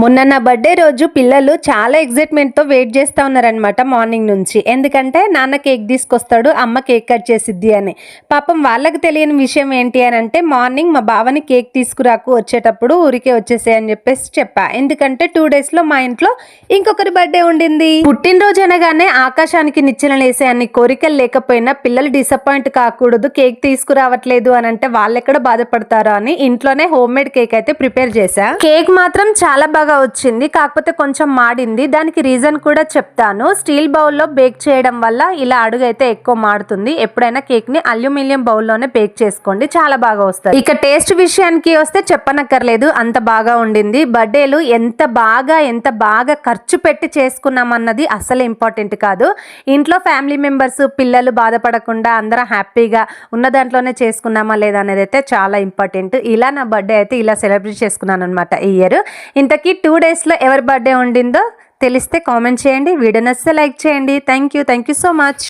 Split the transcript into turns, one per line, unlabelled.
మొన్న నా బర్త్డే రోజు పిల్లలు చాలా ఎగ్జైట్మెంట్తో వెయిట్ చేస్తా ఉన్నారనమాట మార్నింగ్ నుంచి. ఎందుకంటే నాన్న కేక్ తీసుకొస్తాడు అమ్మ కేక్ కట్ చేసిద్ది అని. పాపం వాళ్ళకి తెలియని విషయం ఏంటి అని అంటే మార్నింగ్ మా బావని కేక్ తీసుకురాకు వచ్చేటప్పుడు ఊరికే వచ్చేసే అని చెప్పేసి చెప్పా. ఎందుకంటే టూ డేస్లో మా ఇంట్లో ఇంకొకరి బర్త్డే ఉండింది. పుట్టినరోజు అనగానే ఆకాశానికి నిచ్చెన లేసే అన్ని కోరికలు లేకపోయినా పిల్లలు డిసప్పాయింట్ కాకూడదు కేక్ తీసుకురావట్లేదు అని అంటే వాళ్ళెక్కడ బాధపడతారో అని ఇంట్లోనే హోమ్ మేడ్ కేక్ అయితే ప్రిపేర్ చేశా. కేక్ మాత్రం చాలా బాగా వచ్చింది కాకపోతే కొంచెం మాడింది. దానికి రీజన్ కూడా చెప్తాను. స్టీల్ బౌల్లో బేక్ చేయడం వల్ల ఇలా అడుగు అయితే ఎక్కువ మాడుతుంది ఎప్పుడైనా కేక్ని అల్యూమినియం బౌల్లోనే బేక్ చేసుకోండి. చాలా బాగా వస్తుంది ఇక టేస్ట్ విషయానికి వస్తే చెప్పనక్కర్లేదు. అంత బాగా ఉండింది. బర్త్డేలు ఎంత బాగా ఎంత బాగా ఖర్చు పెట్టి చేసుకున్నామన్నది అసలు ఇంపార్టెంట్ కాదు. ఇంట్లో ఫ్యామిలీ మెంబర్స్ పిల్లలు బాధపడకుండా అందరం హ్యాపీగా ఉన్న దాంట్లోనే చేసుకున్నామా లేదా అనేది అయితే చాలా ఇంపార్టెంట్. ఇలా నా బర్త్డే అయితే ఇలా సెలబ్రేట్ చేసుకున్నాను అనమాట ఈ ఇయర్. ఇంతకీ టూ డేస్లో ఎవరి బర్త్డే ఉండిందో తెలిస్తే కామెంట్ చేయండి. వీడియో నచ్చితే లైక్ చేయండి. Thank you thank you so much